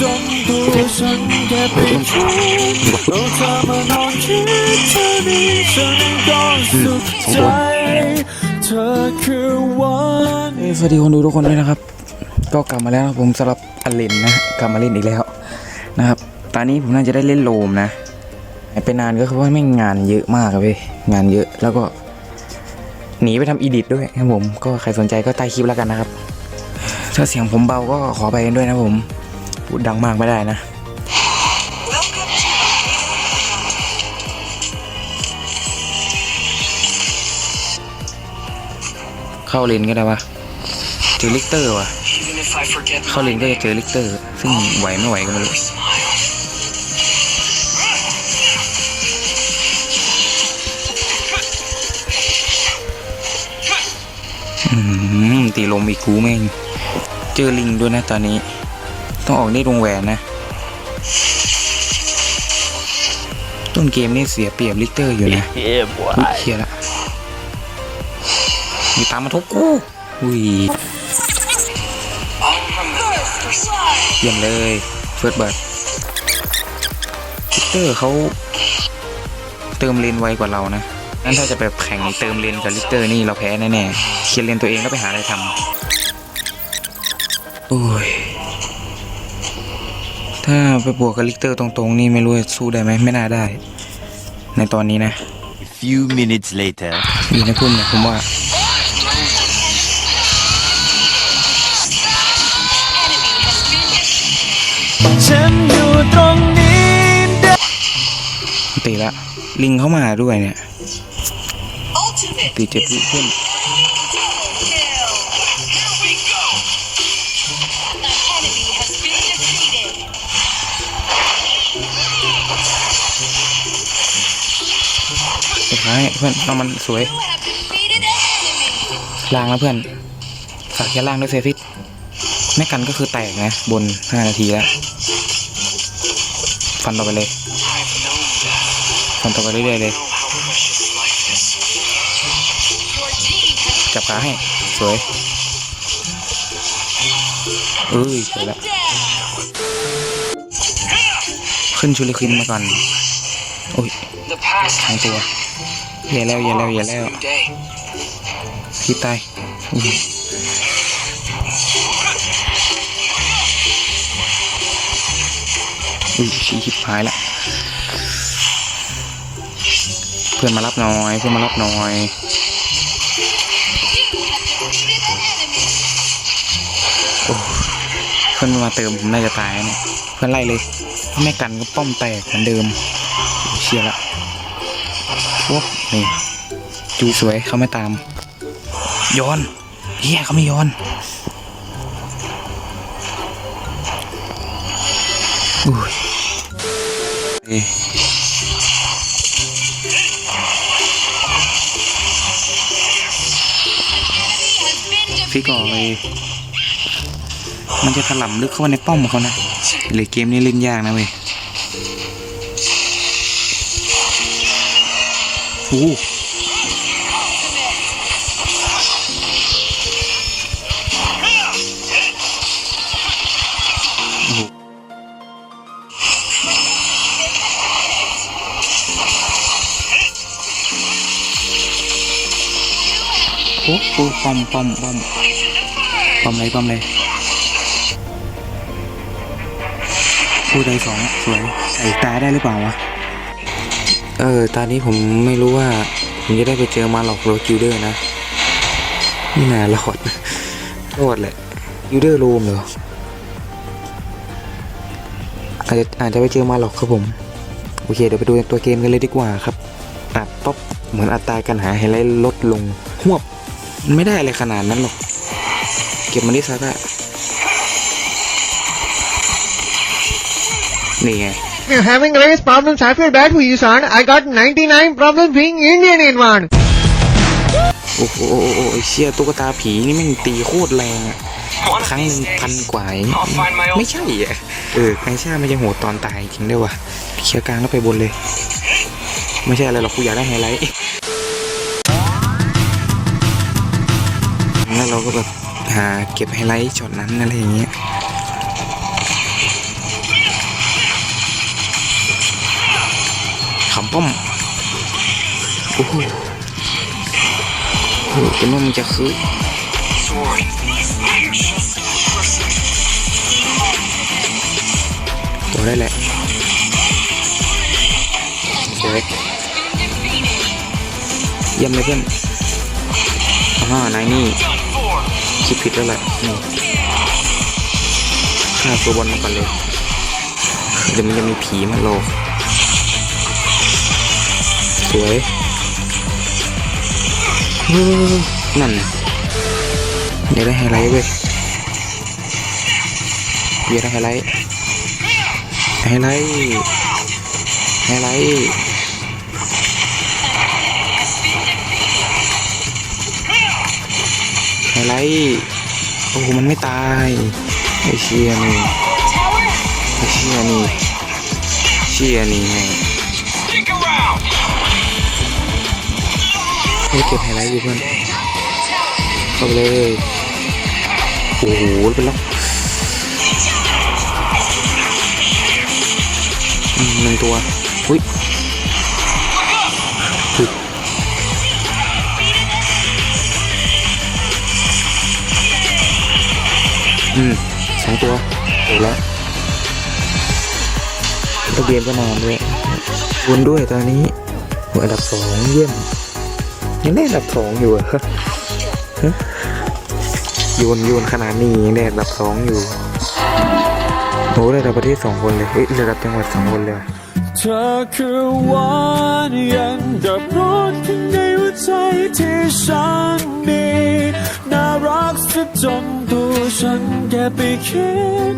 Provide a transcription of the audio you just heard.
จนตัวฉันแค่ไปคิดเราเธอมานอนคิดเธอนี้ฉันก็สุขใจเธอคือวันสวัสดีคนดูทุกคนด้วยนะครับ ก็กลับมาแล้วนะผมสำหรับอลินนะกลับมาเล่นอีกแล้วนะครับตอนนี้ผมน่าจะได้เล่นโลมนะไปนานก็คือว่าไม่งานเยอะมากเว้ยงานเยอะแล้วก็หนีไปทำอีดิทด้วยครับผม ก็ใครสนใจก็ใต้คลิปแล้วกันนะครับ ถ้าเสียงผมเบาก็ขอไปกันด้วยนะผม พูดดังมากไม่ได้นะ เข้าเลนก็ได้ปะเจอลิกเตอร์วะเข้าเลนก็จะเจอลิกเตอร์ ซึ่งไหวไม่ไหวก็ไม่รู้ตีลมอีกคูแม่ง เจอลิงด้วยนะตอนนี้ ต้องออกนี่วงแหวนนะ ต้นเกมนี่เสียเปรียบลิกเตอร์อยู่นะอุ้ยเคลียร์ละมีตามมาทุกกูอุ้ย I'll remember for smile. เยี่ยมเลยเฟิร์สเบิร์ดลิกเตอร์เขาเติมเลนไวกว่าเรานะงั้นถ้าจะแบบแข่งเติมเลนกับลิกเตอร์นี่เราแพ้แน่ๆเคลียร์เลนตัวเองแล้วไปหาอะไรทำโอ้ย ถ้าไปบวกกับลิกเตอร์ตรงๆ นี่ไม่รู้จะสู้ได้ไหมไม่น่าได้ ในตอนนี้นะ A few minutes later. อยู่ในพุ่มเนี่ยผมว่าฉันอยู่ตรงนี้ได้ตีละ ลิงเข้ามาด้วยเนี่ย Ultimate ตีเจ็บเพื่อน สุดท้ายเพื่อนเอามันสวยล่างแล้วเพื่อนฝากแค่ล่างด้วยเซฟิตไม่กันก็คือแตกนะ บน 5 นาทีแล้ว ฟันต่อไปเลย ฟันต่อไปเรื่อยๆเลย จับขาให้ สวยเอ้ยสวยและ down. ขึ้นชูริคินมาก่อน โอ้ยทางตัว แย่แล้วแย่แล้วแย่แล้ว new day. พี่ตายอุ้ยอุ้ยชี้ชิบหายละเพื่อนมารับหน่อยเพื่อนมารับหน่อย You have defeated an enemy. เพื่อนมาเติมผมน่าจะตายนะเนี่ยเพื่อนไล่เลยถ้าไม่กันก็ป้อมแตกเหมือนเดิมเชียร์ละโอ้นี่จูสวยเขาไม่ตามย้อนเฮียเขาไม่ย้อนอุ้ยเอ้ย Enemy has been พี่ก่อนเลยมันจะถล่ำลึกเข้ามาในป้อมเขานะเลยเกมนี้เล่นยากนะเว้ย เลยป้อมเลยผู้ใดสองสวยไอ้ตายได้หรือเปล่าวะ เออ ตอนนี้ผมไม่รู้ว่า ผมจะได้ไปเจอมาหลอกโรจิวเดอร์นะ นี่น่ารอดรอดแหละยูเดอร์รูมเหรอ อาจจะอาจจะไปเจอมาหลอกครับผม โอเค เดี๋ยวไปดูตัวเกมกันเลยดีกว่าครับอัดป๊อปเหมือนอัตราการหาไฮไลท์ลดลงหวบมันไม่ได้อะไรขนาดนั้นหรอก เก็บมันที่ซาร่านี่ไง You're having race problems, I feel bad for you, son. I got 99 problems being Indian in one. โอ้โหโอ้โหโอ้โหไอ้เชี่ยตุ๊กตาผีนี่แม่งตีโคตรแรงอะ One ครั้ of งห these นึ่งพัน days, กว่าเอง I'll find my own ไม่ใช่อะเออไอชาไม่จะโหดตอนตายจริงด้วยว่ะเคลียร์กลางแล้วไปบนเลย ไม่ใช่อะไรหรอกกูอยากได้ไฮไลท์แล้วเราก็แบบหาเก็บไฮไลท์ช็อตนั้นอะไรอย่างเงี้ย ขำป้อมโอ้โหโอ้โหเป็นว่มันจะคือตัวได้แหละสวยเยี่ยมเลยเพื่อนอ่านายนี่คิดผิดแล้วแหละนี่ฆ่าตัวบอลมาก่อนเลยเดี๋ยวมันจะมีผีมาโล สวยนั่นนะเดี๋ยวได้ไฮไลท์เว้ยเดี๋ยวได้ไฮไลท์ไฮไลท์ไฮไลท์ไฮไลท์โอ้โหมันไม่ตายไอเชียนี่ไอเชียนี่เชียนี่ไง ให้เก็บไฮไลท์อยู่เพื่อนเข้าไปเลยโอ้โหเป็นล็อกอืมหนึ่งตัวอุ้ยอุ๊ยอืมสองตัวโอ้แล้วตัวเกมก็นอนด้วยวนด้วยตอนนี้หัวอันดับสองเยี่ยม ยังได้อันดับสองอยู่เหรอโยนโยนขนาดนี้ยังได้อันดับสองอยู่โหระดับประเทศสองคนเลยเอ้ยระดับจังหวัดสองคนเลยเธอคือวานยังดับร้อนข้างในหัวใจที่ฉันมีน่ารักซะจนตัวฉันแค่ไปคิด